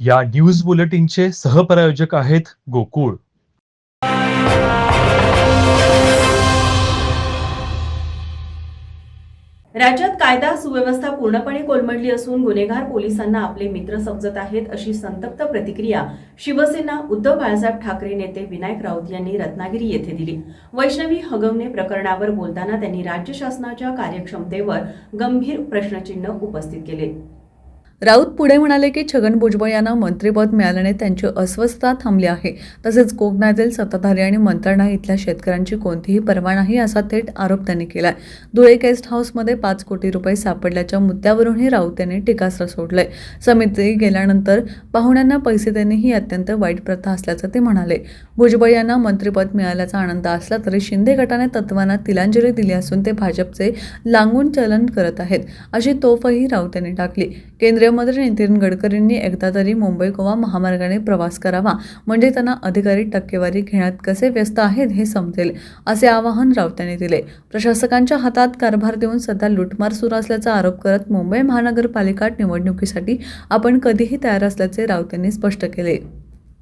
या न्यूज बुलेटिनचे सहप्रायोजक आहेत गोकुळ. राज्यात कायदा सुव्यवस्था पूर्णपणे कोलमडली असून गुन्हेगार पोलिसांना आपले मित्र समजत आहेत अशी संतप्त प्रतिक्रिया शिवसेना उद्धव बाळासाहेब ठाकरे नेते विनायक राऊत यांनी रत्नागिरी येथे दिली. वैष्णवी हगवणे प्रकरणावर बोलताना त्यांनी राज्य शासनाच्या कार्यक्षमतेवर गंभीर प्रश्नचिन्ह उपस्थित केले. राऊत पुढे म्हणाले की छगन भुजबळ यांना मंत्रिपद मिळाल्याने त्यांची अस्वस्थता थांबली आहे. तसेच कोकणातील सत्ताधारी आणि मंत्रणा इथल्या शेतकऱ्यांची कोणतीही पर्वा नाही असा थेट आरोप त्यांनी केलाय. धुळे गेस्ट हाऊसमध्ये पाच कोटी रुपये सापडल्याच्या मुद्द्यावरूनही राऊत यांनी टीकास्त्र सोडलंय. समिती गेल्यानंतर पाहुण्यांना पैसे देणे ही अत्यंत वाईट प्रथा असल्याचं ते म्हणाले. भुजबळ यांना मंत्रिपद मिळाल्याचा आनंद असला तरी शिंदे गटाने तत्वांना तिलांजली दिली असून ते भाजपचे लांगून चलन करत आहेत अशी तोफही राऊत यांनी टाकली. केंद्रीय मंत्री नितीन गडकरींनी एकदा तरी मुंबई गोवा महामार्गाने प्रवास करावा. म्हणजे त्यांना अधिकारी टक्केवारी घेण्यात कसे व्यस्त आहेत हे समजेल असे आवाहन राऊत यांनी दिले. प्रशासकांच्या हातात कारभार देऊन सध्या लुटमार सुरू असल्याचा आरोप करत मुंबई महानगरपालिका निवडणुकीसाठी आपण कधीही तयार असल्याचे राऊत यांनी स्पष्ट केले.